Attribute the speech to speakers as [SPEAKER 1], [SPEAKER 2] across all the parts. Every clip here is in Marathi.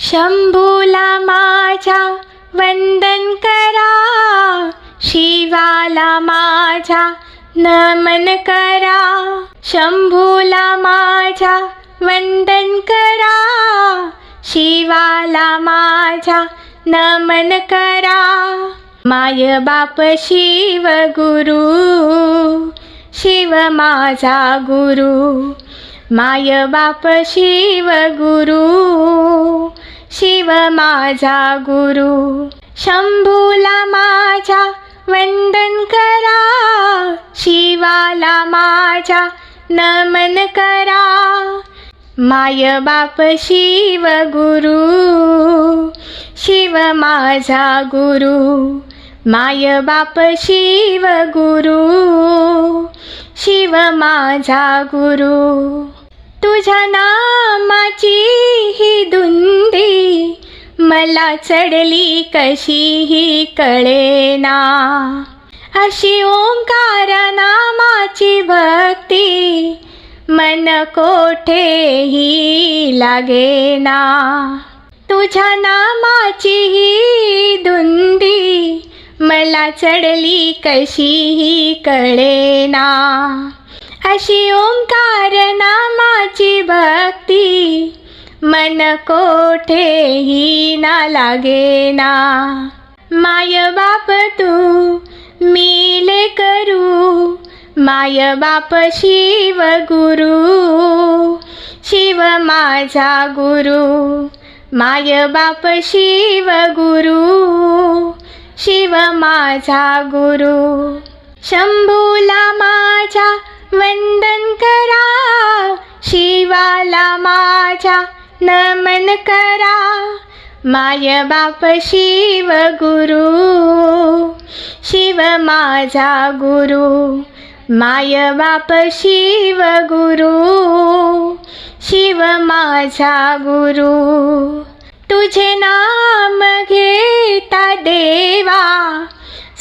[SPEAKER 1] शंभूला माझ्या वंदन करा शिवाला माझ्या नमन करा. शंभूला माझ्या वंदन करा शिवाला माझ्या नमन करा. माय बाप शिव गुरु शिव माझा गुरु. माय बाप शिव गुरु शिव माझा गुरु शंभूला माझ्या वंदन करा शिवाला माझ्या नमन करा. माय बाप शिव गुरु शिव माझा गुरु माय बाप शिव गुरु शिव माझा गुरु. तुझ्या नामाची ही धुंदी मला चढली कशीही कळेना. अशी ओंकार नामाची भक्ती मन कोठेही लागेना. तुझ्या नामाची ही धुंदी मला चढली कशीही कळेना. अशी ओंकार नामाची भक्ती. मन कोठेही ना लागेना. माय बाप तू मिले करू. माय बाप शिव गुरु शिव माझा गुरु. माय बाप शिव गुरु शिव माझा गुरु. शंभूला माझ्या वंदन करा शिवाला माझ्या नमन करा. माय बाप शिव गुरु शिव माझा गुरु. माय बाप शिव गुरु शिव माझा गुरु. तुझे नाम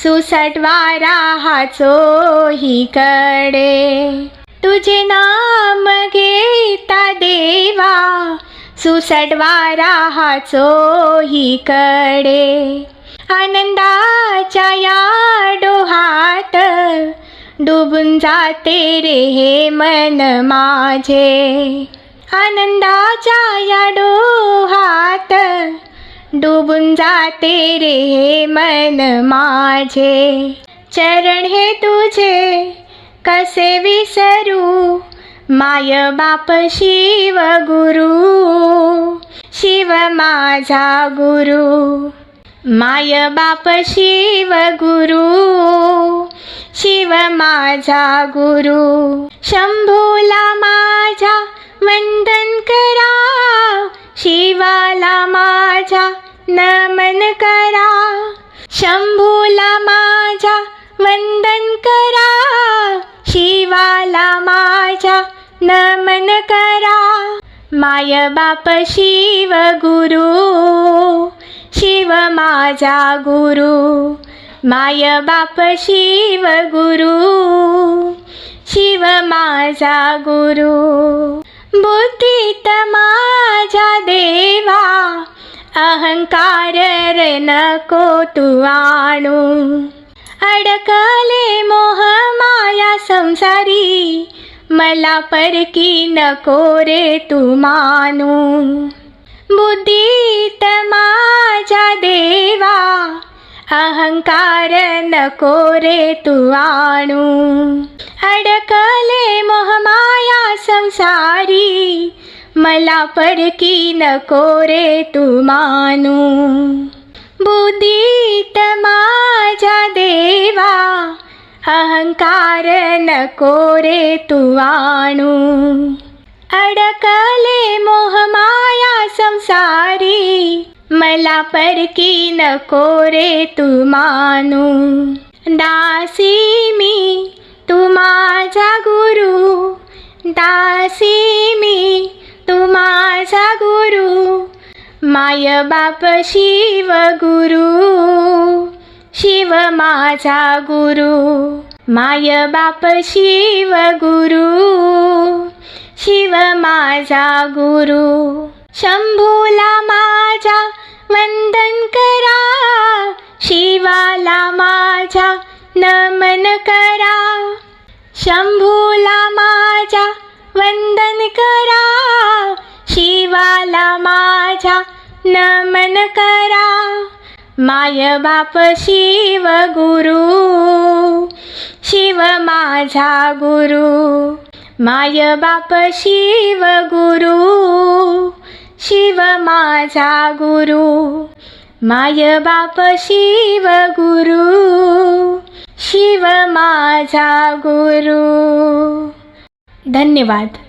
[SPEAKER 1] सुसटवारा हाचो ही कडे तुझे नाम घेता देवा सुसटवारा हाचो ही कडे आनंदाच्या या डोहात डुबून जाते रे हे मन माझे. आनंदाच्या या डोहात डुबून जाते रे हे मन माझे. चरण हे तुझे कसे विसरू? माय बाप शिव गुरु शिव माझा गुरु. माय बाप शिव गुरु शिव माझा गुरु. शंभूला माझा वंदन करा. शिवाला माझ्या नमन करा. शंभूला माझ्या वंदन करा. शिवाला माझ्या नमन करा. माय बाप शिव गुरु शिव माझा गुरु. माय बाप शिव गुरु शिव माझा गुरु. बुद्धीत माझ्या अहंकार नको तू आणू अडकले मोह माया संसारी मला परकी नको रे तू मानू बुद्धीत माझ्या देवा अहंकार नको रे तू आणू अडकले मोहमाया संसारी मला परकी नको रे तू मानू. बुद्धीत माझ्या देवा अहंकार नको रे तू आणू. अडकले मोहमाया संसारी मला परकी नको रे तू मानू. दासी मी तू माझा गुरु दासी माय बाप शिव गुरु शिव माझा गुरु. माय बाप शिव गुरु शिव माझा गुरु. शंभूला माझा वंदन करा शिवाला माझा नमन करा. शंभूला माझा वंदन करा शिवाला मा नमन करा. माय बाप शिव गुरु शिव माझा गुरु. माय बाप शिव गुरु शिव माझा गुरु. माय बाप शिव गुरु शिव माझा गुरु. धन्यवाद.